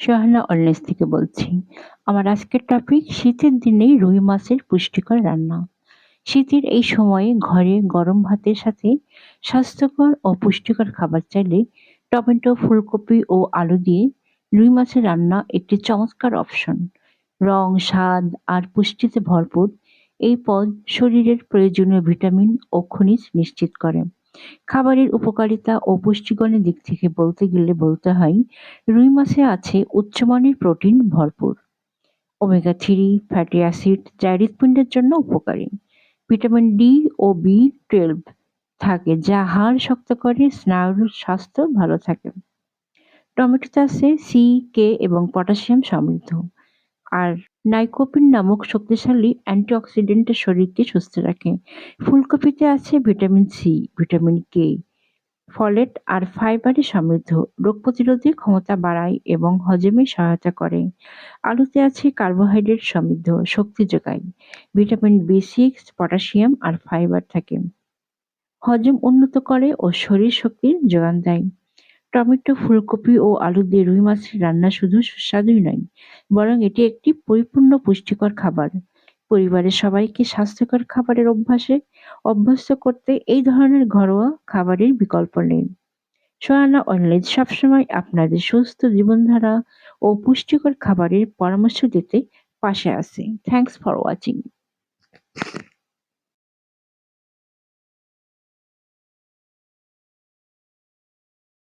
সোহানা অলনেস থেকে বলছি, আমার আজকের টপিক শীতের দিনেই রুই মাছের পুষ্টিকর রান্না। শীতের এই সময়ে ঘরে গরম ভাতের সাথে স্বাস্থ্যকর ও পুষ্টিকর খাবার চাইলে টমেটো, ফুলকপি ও আলু দিয়ে রুই মাছের রান্না একটি চমৎকার অপশন রং, স্বাদ আর পুষ্টিতে ভরপুর, এই পদ শরীরের প্রয়োজনীয় ভিটামিন ও খনিজ নিশ্চিত করে। খাবারের উপকারিতা ও পুষ্টিগুণের দিক থেকে বলতে গেলে বলতে হয়, রুই মাছে আছে উচ্চমানের প্রোটিন ভরপুর। ওমেগা থ্রি ফ্যাটি অ্যাসিড যা হৃৎপিণ্ডের জন্য উপকারী। ভিটামিন ডি ও বি টুয়েলভ থাকে, যা হাড় শক্ত করে, স্নায়ুর স্বাস্থ্য ভালো থাকে। টমেটোতে আছে সি, কে এবং পটাশিয়াম সমৃদ্ধ। আর নাইকোপিন নামক শক্তিশালী অ্যান্টিঅক্সিডেন্টের শরীরকে সুস্থ রাখে। ফুলকপিতে আছে vitamin C vitamin K folate আর ফাইবারে সমৃদ্ধ। রোগ প্রতিরোধী ক্ষমতা বাড়ায় এবং হজমে সহায়তা করে। আলুতে আছে কার্বোহাইড্রেট সমৃদ্ধ, শক্তি যোগায়। ভিটামিন বি সিক্স পটাশিয়াম আর ফাইবার থাকে। হজম উন্নত করে ও শরীর শক্তির যোগান দেয়। টমেটো, ফুলকপি ও আলু দিয়ে রুই মাছের রান্না শুধু সুস্বাদুই নয়, বরং এটি একটি পরিপূর্ণ পুষ্টিকর খাবার। পরিবারের সবাইকে স্বাস্থ্যকর খাবারের অভ্যাসে অভ্যস্ত করতে এই ধরনের ঘরোয়া খাবারের বিকল্প নেই। সোয়ানা অনলাইন সবসময় আপনাদের সুস্থ জীবনধারা ও পুষ্টিকর খাবারের পরামর্শ দিতে পাশে আছে। Thanks for watching